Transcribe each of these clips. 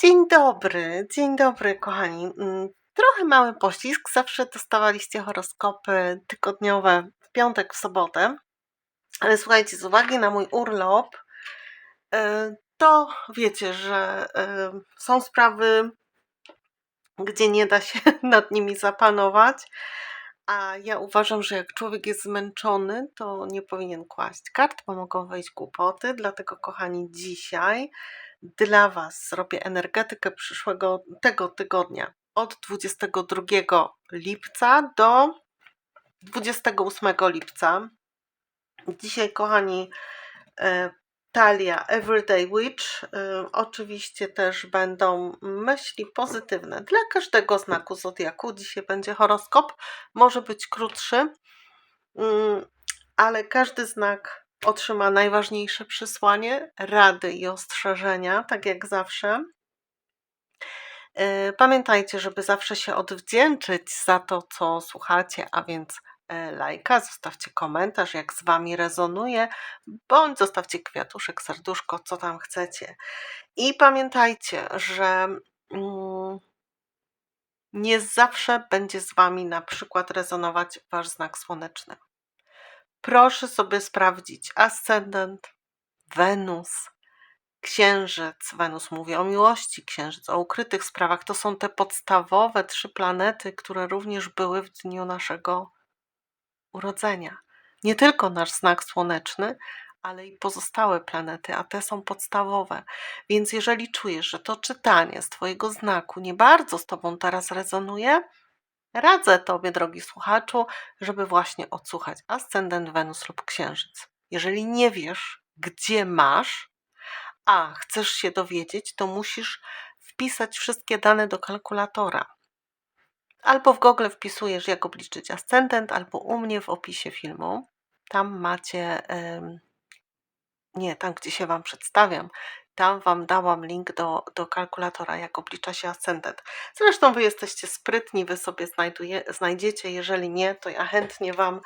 Dzień dobry, dzień dobry kochani. Mm, trochę mały poślizg. Zawsze dostawaliście horoskopy tygodniowe w piątek, w sobotę. Ale słuchajcie, z uwagi na mój urlop, e, to wiecie, że e, są sprawy, gdzie nie da się nad nimi zapanować. A ja uważam, że jak człowiek jest zmęczony, to nie powinien kłaść kart, bo mogą wejść głupoty. Dlatego, kochani, dzisiaj dla Was zrobię energetykę przyszłego tego tygodnia od 22 lipca do 28 lipca. Dzisiaj, kochani, e, talia Everyday Witch. E, oczywiście też będą myśli pozytywne dla każdego znaku zodiaku. Dzisiaj będzie horoskop, może być krótszy, mm, ale każdy znak otrzyma najważniejsze przesłanie, rady i ostrzeżenia, tak jak zawsze. E, pamiętajcie, żeby zawsze się odwdzięczyć za to, co słuchacie, a więc e, lajka, zostawcie komentarz, jak z Wami rezonuje, bądź zostawcie kwiatuszek, serduszko, co tam chcecie. I pamiętajcie, że mm, nie zawsze będzie z Wami na przykład rezonować Wasz znak słoneczny. Proszę sobie sprawdzić ascendent, Wenus, Księżyc. Wenus mówi o miłości, Księżyc o ukrytych sprawach. To są te podstawowe trzy planety, które również były w dniu naszego urodzenia. Nie tylko nasz znak słoneczny, ale i pozostałe planety, a te są podstawowe. Więc jeżeli czujesz, że to czytanie z Twojego znaku nie bardzo z Tobą teraz rezonuje, Radzę Tobie, drogi słuchaczu, żeby właśnie odsłuchać ascendent Wenus lub Księżyc. Jeżeli nie wiesz, gdzie masz, a chcesz się dowiedzieć, to musisz wpisać wszystkie dane do kalkulatora. Albo w Google wpisujesz, jak obliczyć ascendent, albo u mnie w opisie filmu. Tam macie, nie, tam gdzie się Wam przedstawiam, tam Wam dałam link do, do kalkulatora, jak oblicza się ascendent. Zresztą Wy jesteście sprytni, Wy sobie znajduje, znajdziecie. Jeżeli nie, to ja chętnie Wam,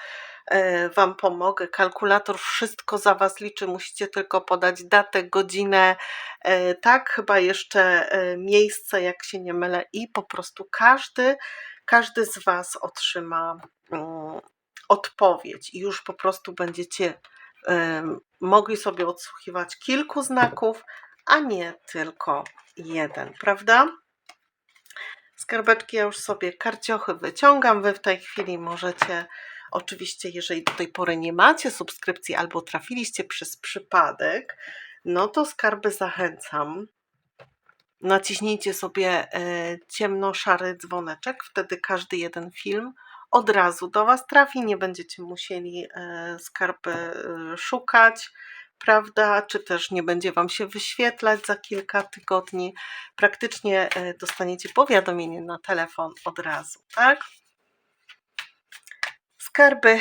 e, wam pomogę. Kalkulator wszystko za Was liczy, musicie tylko podać datę, godzinę, e, tak, chyba jeszcze e, miejsce, jak się nie mylę, i po prostu każdy, każdy z Was otrzyma mm, odpowiedź i już po prostu będziecie mogli sobie odsłuchiwać kilku znaków, a nie tylko jeden, prawda? Skarbeczki ja już sobie karciochy wyciągam. Wy w tej chwili możecie, oczywiście, jeżeli do tej pory nie macie subskrypcji albo trafiliście przez przypadek, no to skarby zachęcam. Naciśnijcie sobie e, ciemno-szary dzwoneczek, wtedy każdy jeden film od razu do Was trafi, nie będziecie musieli e, skarby e, szukać, prawda? Czy też nie będzie Wam się wyświetlać za kilka tygodni. Praktycznie e, dostaniecie powiadomienie na telefon od razu, tak? Skarby.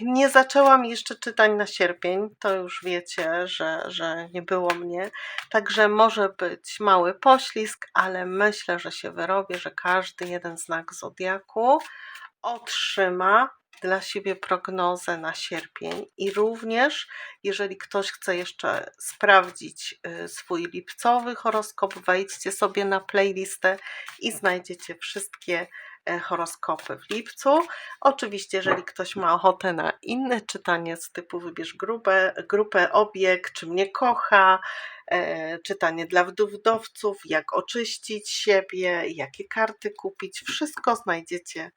Nie zaczęłam jeszcze czytań na sierpień, to już wiecie, że, że nie było mnie. Także może być mały poślizg, ale myślę, że się wyrobię, że każdy jeden znak zodiaku otrzyma dla siebie prognozę na sierpień i również, jeżeli ktoś chce jeszcze sprawdzić y, swój lipcowy horoskop, wejdźcie sobie na playlistę i znajdziecie wszystkie e, horoskopy w lipcu. Oczywiście, jeżeli ktoś ma ochotę na inne czytanie z typu wybierz grupę, grupę obieg, czy mnie kocha, e, czytanie dla wdowców, jak oczyścić siebie, jakie karty kupić, wszystko znajdziecie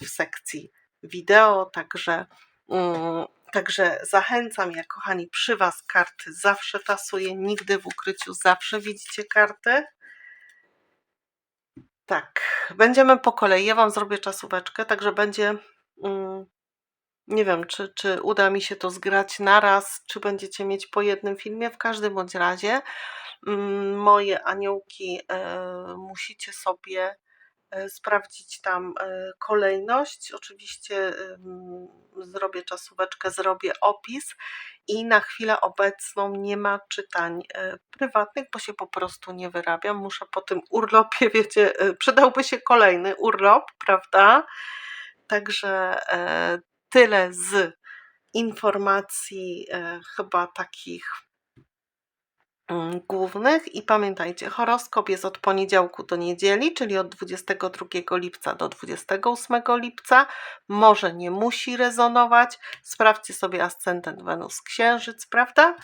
w sekcji wideo, także, mm, także zachęcam, jak kochani, przy Was karty zawsze tasuję, nigdy w ukryciu, zawsze widzicie karty. Tak, będziemy po kolei. Ja Wam zrobię czasóweczkę, także będzie. Mm, nie wiem, czy, czy uda mi się to zgrać naraz, czy będziecie mieć po jednym filmie. W każdym bądź razie, mm, moje aniołki e, musicie sobie E, sprawdzić tam e, kolejność. Oczywiście zrobię czasóweczkę, zrobię opis i na chwilę obecną nie ma czytań e, prywatnych, bo się po prostu nie wyrabiam. Muszę po tym urlopie, wiecie, przydałby się kolejny urlop, prawda? Także tyle z informacji chyba takich głównych i pamiętajcie, horoskop jest od poniedziałku do niedzieli, czyli od 22 lipca do 28 lipca. Może nie musi rezonować. Sprawdźcie sobie ascendent Wenus Księżyc, prawda?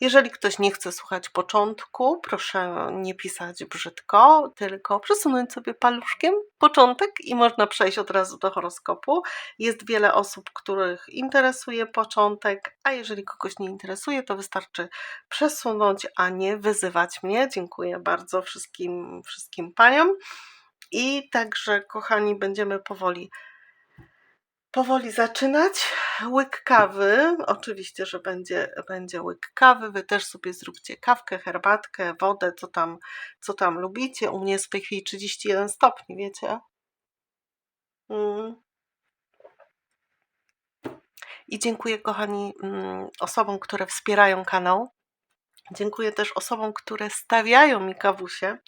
Jeżeli ktoś nie chce słuchać początku, proszę nie pisać brzydko, tylko przesunąć sobie paluszkiem początek i można przejść od razu do horoskopu. Jest wiele osób, których interesuje początek, a jeżeli kogoś nie interesuje, to wystarczy przesunąć, a nie wyzywać mnie. Dziękuję bardzo wszystkim, wszystkim paniom. I także, kochani, będziemy powoli powoli zaczynać. Łyk kawy, oczywiście, że będzie, będzie łyk kawy. Wy też sobie zróbcie kawkę, herbatkę, wodę, co tam, co tam lubicie. U mnie jest w tej chwili 31 stopni, wiecie? Mm. I dziękuję, kochani, mm, osobom, które wspierają kanał. Dziękuję też osobom, które stawiają mi kawusie.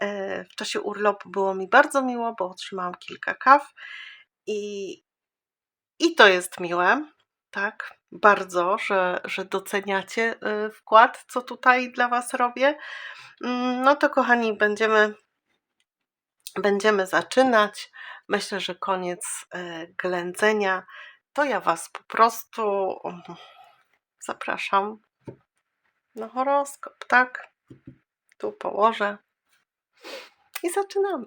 E, W czasie urlopu było mi bardzo miło, bo otrzymałam kilka kaw i, i to jest miłe, tak, bardzo, że, że doceniacie y, wkład, co tutaj dla Was robię. Mm, No to, kochani, będziemy, będziemy zaczynać. Myślę, że koniec y, ględzenia. To ja Was po prostu mm, zapraszam na horoskop, tak? Tu położę i zaczynamy.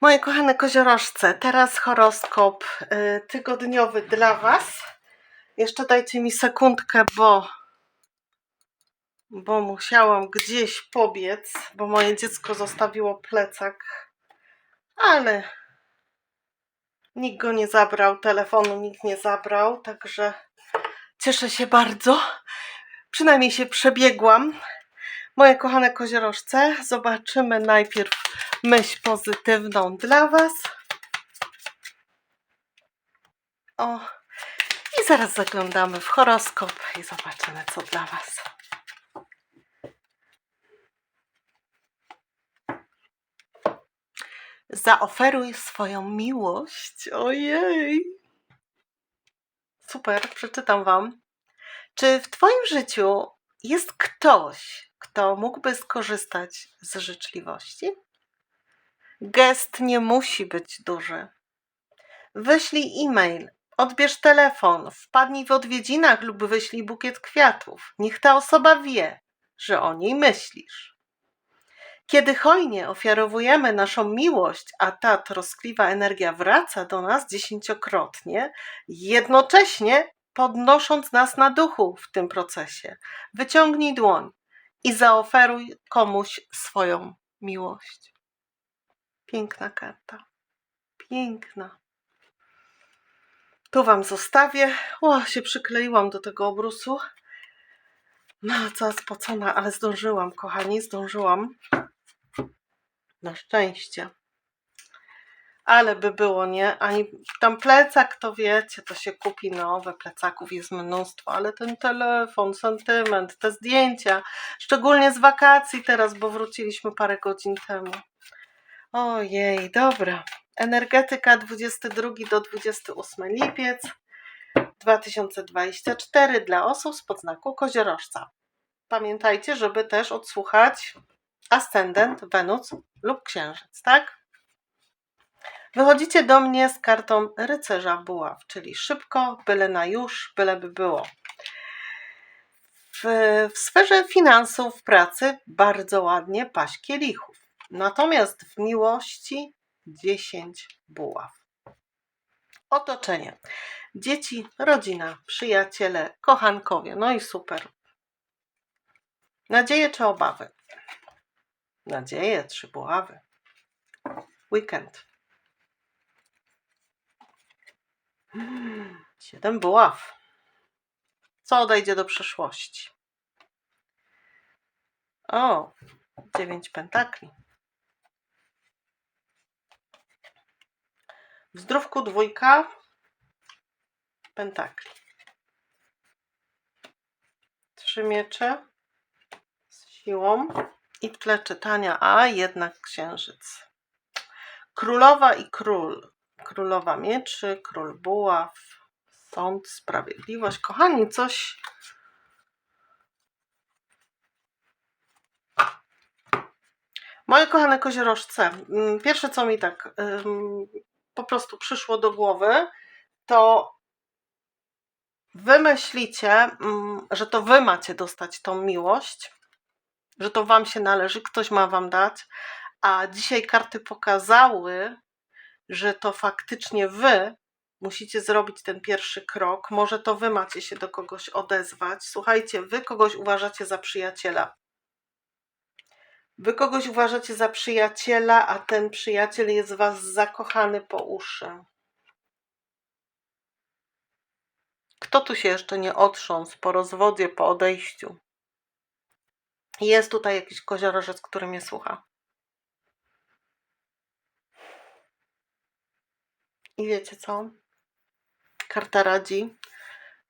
Moje kochane koziorożce, teraz horoskop y, tygodniowy dla Was. Jeszcze dajcie mi sekundkę, bo, bo musiałam gdzieś pobiec, bo moje dziecko zostawiło plecak, ale nikt go nie zabrał, telefonu nikt nie zabrał, także cieszę się bardzo. Przynajmniej się przebiegłam. Moje kochane koziorożce, zobaczymy najpierw myśl pozytywną dla Was. O, i zaraz zaglądamy w horoskop i zobaczymy, co dla Was. Zaoferuj swoją miłość. Ojej. Super, przeczytam Wam. Czy w Twoim życiu jest ktoś, kto mógłby skorzystać z życzliwości? Gest nie musi być duży. Wyślij e-mail, odbierz telefon, wpadnij w odwiedzinach lub wyślij bukiet kwiatów. Niech ta osoba wie, że o niej myślisz. Kiedy hojnie ofiarowujemy naszą miłość, a ta troskliwa energia wraca do nas dziesięciokrotnie, jednocześnie podnosząc nas na duchu w tym procesie, wyciągnij dłoń i zaoferuj komuś swoją miłość. Piękna karta. Piękna. Tu Wam zostawię. O, się przykleiłam do tego obrusu. No, cała spocona, ale zdążyłam, kochani, zdążyłam. Na szczęście. Ale by było, nie? Ani tam plecak, to wiecie, to się kupi nowe, plecaków jest mnóstwo, ale ten telefon, sentyment, te zdjęcia, szczególnie z wakacji teraz, bo wróciliśmy parę godzin temu. Ojej, dobra. Energetyka 22 do 28 lipiec 2024 dla osób z podznaku koziorożca. Pamiętajcie, żeby też odsłuchać ascendent, Wenus lub księżyc, tak? Wychodzicie do mnie z kartą rycerza buław, czyli szybko, byle na już, byle by było. W, w sferze finansów, pracy bardzo ładnie paść kielichów. Natomiast w miłości 10 buław. Otoczenie. Dzieci, rodzina, przyjaciele, kochankowie. No i super. Nadzieje czy obawy? Nadzieje, trzy buławy. Weekend. Siedem buław. Co odejdzie do przeszłości? O, dziewięć pentakli. W zdrówku dwójka pentakli. Trzy miecze z siłą i w tle czytania, a jednak księżyc. Królowa i król. Królowa mieczy, król buław, sąd, sprawiedliwość. Kochani, coś Moje kochane koziorożce, mm, pierwsze co mi tak ym, po prostu przyszło do głowy, to wy myślicie, ym, że to wy macie dostać tą miłość, że to wam się należy, ktoś ma wam dać, a dzisiaj karty pokazały, że to faktycznie wy musicie zrobić ten pierwszy krok. Może to wy macie się do kogoś odezwać. Słuchajcie, wy kogoś uważacie za przyjaciela. Wy kogoś uważacie za przyjaciela, a ten przyjaciel jest was zakochany po uszy. Kto tu się jeszcze nie otrząsł po rozwodzie, po odejściu? Jest tutaj jakiś koziorożec, który mnie słucha. I wiecie co? Karta radzi,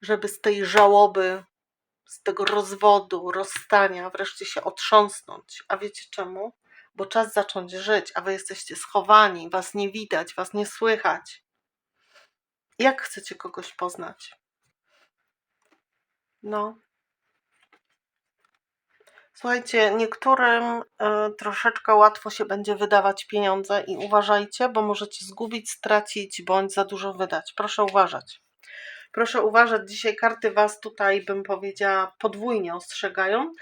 żeby z tej żałoby, z tego rozwodu, rozstania wreszcie się otrząsnąć. A wiecie czemu? Bo czas zacząć żyć, a wy jesteście schowani, was nie widać, was nie słychać. Jak chcecie kogoś poznać? No. Słuchajcie, niektórym y, troszeczkę łatwo się będzie wydawać pieniądze i uważajcie, bo możecie zgubić, stracić bądź za dużo wydać. Proszę uważać. Proszę uważać, dzisiaj karty Was tutaj, bym powiedziała, podwójnie ostrzegają.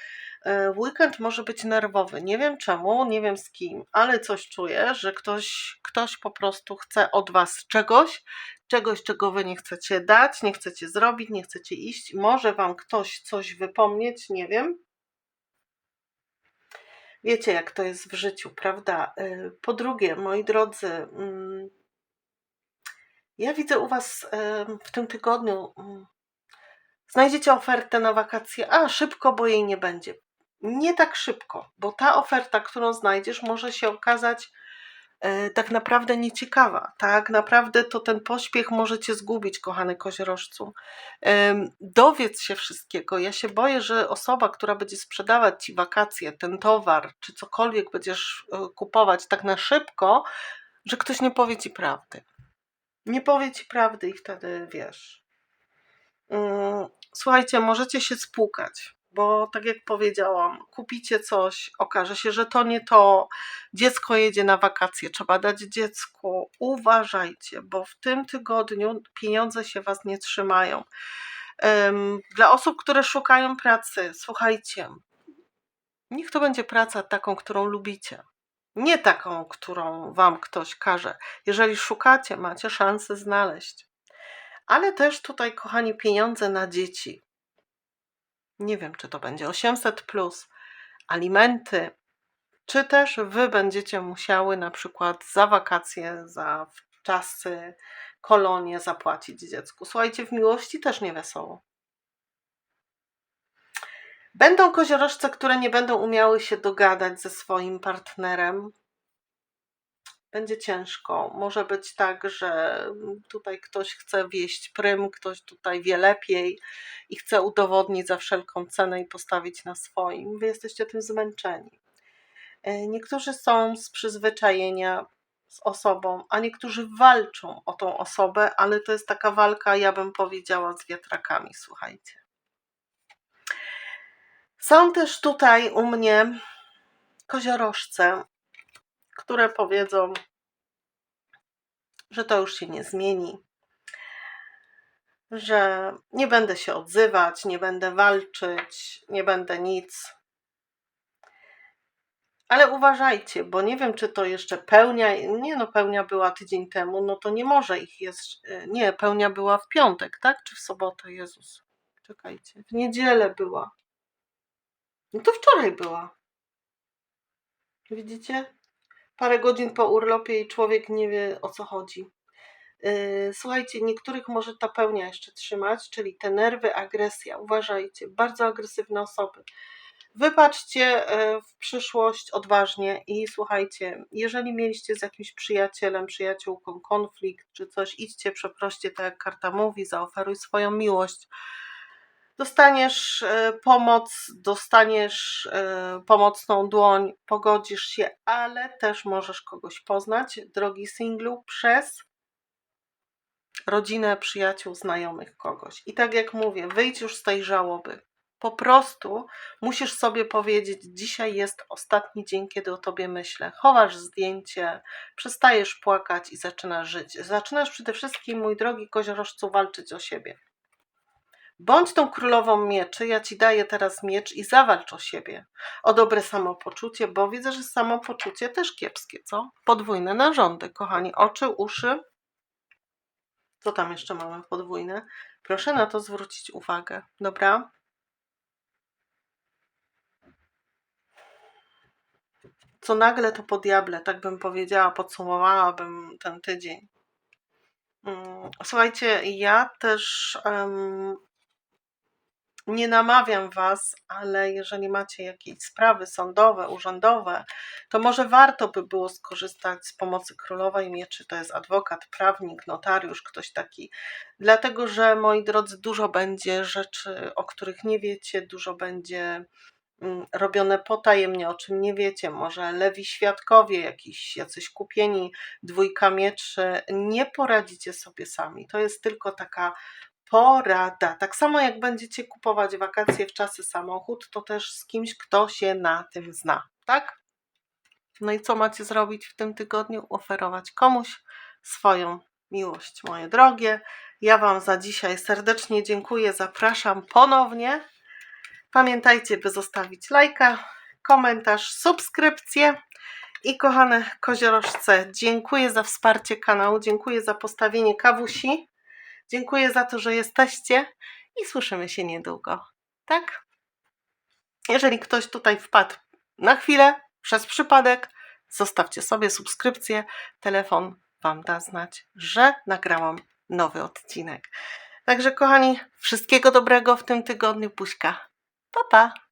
Y, Weekend może być nerwowy. Nie wiem czemu, nie wiem z kim, ale coś czuję, że ktoś, ktoś po prostu chce od Was czegoś, czegoś, czego Wy nie chcecie dać, nie chcecie zrobić, nie chcecie iść. Może Wam ktoś coś wypomnieć, nie wiem. Wiecie, jak to jest w życiu, prawda? Y, Po drugie, moi drodzy, mm, ja widzę u Was em, w tym tygodniu, mm, znajdziecie ofertę na wakacje, a szybko, bo jej nie będzie. Nie tak szybko, bo ta oferta, którą znajdziesz, może się okazać tak naprawdę nieciekawa. Tak naprawdę to ten pośpiech może cię zgubić, kochany koziorożcu. Dowiedz się wszystkiego. Ja się boję, że osoba, która będzie sprzedawać ci wakacje, ten towar, czy cokolwiek będziesz e, kupować tak na szybko, że ktoś nie powie ci prawdy. Nie powie ci prawdy i wtedy wiesz. Mm, Słuchajcie, możecie się spłukać, bo tak jak powiedziałam, kupicie coś, okaże się, że to nie to. Dziecko jedzie na wakacje, trzeba dać dziecku. Uważajcie, bo w tym tygodniu pieniądze się was nie trzymają. Dla osób, które szukają pracy, słuchajcie, niech to będzie praca taką, którą lubicie. Nie taką, którą wam ktoś każe. Jeżeli szukacie, macie szansę znaleźć. Ale też tutaj, kochani, pieniądze na dzieci. Nie wiem, czy to będzie 800 plus, alimenty, czy też wy będziecie musiały na przykład za wakacje, za czasy, kolonie zapłacić dziecku. Słuchajcie, w miłości też nie wesoło. Będą koziorożce, które nie będą umiały się dogadać ze swoim partnerem. Będzie ciężko. Może być tak, że tutaj ktoś chce wieść prym, ktoś tutaj wie lepiej i chce udowodnić za wszelką cenę i postawić na swoim. Wy jesteście tym zmęczeni. E, Niektórzy są z przyzwyczajenia z osobą, a niektórzy walczą o tą osobę, ale to jest taka walka, ja bym powiedziała, z wiatrakami, słuchajcie. Są też tutaj u mnie koziorożce, które powiedzą, że to już się nie zmieni, że nie będę się odzywać, nie będę walczyć, nie będę nic. Ale uważajcie, bo nie wiem, czy to jeszcze pełnia. Nie, no, pełnia była tydzień temu, no to nie może ich jest. Nie, pełnia była w piątek, tak? Czy w sobotę, Jezus? Czekajcie, w niedzielę była. No to wczoraj była. Widzicie? Parę godzin po urlopie i człowiek nie wie o co chodzi. Yy, Słuchajcie, niektórych może ta pełnia jeszcze trzymać, czyli te nerwy, agresja. Uważajcie, bardzo agresywne osoby. Wybaczcie yy, w przyszłość odważnie i słuchajcie, jeżeli mieliście z jakimś przyjacielem, przyjaciółką konflikt czy coś, idźcie, przeproście, tak jak karta mówi, zaoferuj swoją miłość. Dostaniesz e, pomoc, dostaniesz e, pomocną dłoń, pogodzisz się, ale też możesz kogoś poznać, drogi singlu, przez rodzinę, przyjaciół, znajomych kogoś. I tak jak mówię, wyjdź już z tej żałoby. Po prostu musisz sobie powiedzieć: Dzisiaj jest ostatni dzień, kiedy o tobie myślę. Chowasz zdjęcie, przestajesz płakać i zaczynasz żyć. Zaczynasz przede wszystkim, mój drogi koziorożcu, walczyć o siebie. Bądź tą królową mieczy, ja ci daję teraz miecz i zawalcz o siebie. O dobre samopoczucie, bo widzę, że samopoczucie też kiepskie, co? Podwójne narządy, kochani. Oczy, uszy. Co tam jeszcze mamy podwójne? Proszę na to zwrócić uwagę, dobra? Co nagle to po diable, tak bym powiedziała, podsumowałabym ten tydzień. Mm, Słuchajcie, ja też em, nie namawiam Was, ale jeżeli macie jakieś sprawy sądowe, urzędowe, to może warto by było skorzystać z pomocy królowej mieczy. To jest adwokat, prawnik, notariusz, ktoś taki. Dlatego, że moi drodzy, dużo będzie rzeczy, o których nie wiecie, dużo będzie mm, robione potajemnie, o czym nie wiecie. Może lewi świadkowie, jakiś jacyś kupieni, dwójka mieczy. Nie poradzicie sobie sami. To jest tylko taka porada. Tak samo jak będziecie kupować wakacje w czasy samochód, to też z kimś, kto się na tym zna, tak? No i co macie zrobić w tym tygodniu? Oferować komuś swoją miłość, moje drogie. Ja Wam za dzisiaj serdecznie dziękuję, zapraszam ponownie. Pamiętajcie, by zostawić lajka, komentarz, subskrypcję. I kochane koziorożce, dziękuję za wsparcie kanału, dziękuję za postawienie kawusi. Dziękuję za to, że jesteście i słyszymy się niedługo. Tak? Jeżeli ktoś tutaj wpadł na chwilę, przez przypadek, zostawcie sobie subskrypcję. Telefon Wam da znać, że nagrałam nowy odcinek. Także, kochani, wszystkiego dobrego w tym tygodniu. Buźka. Pa, pa.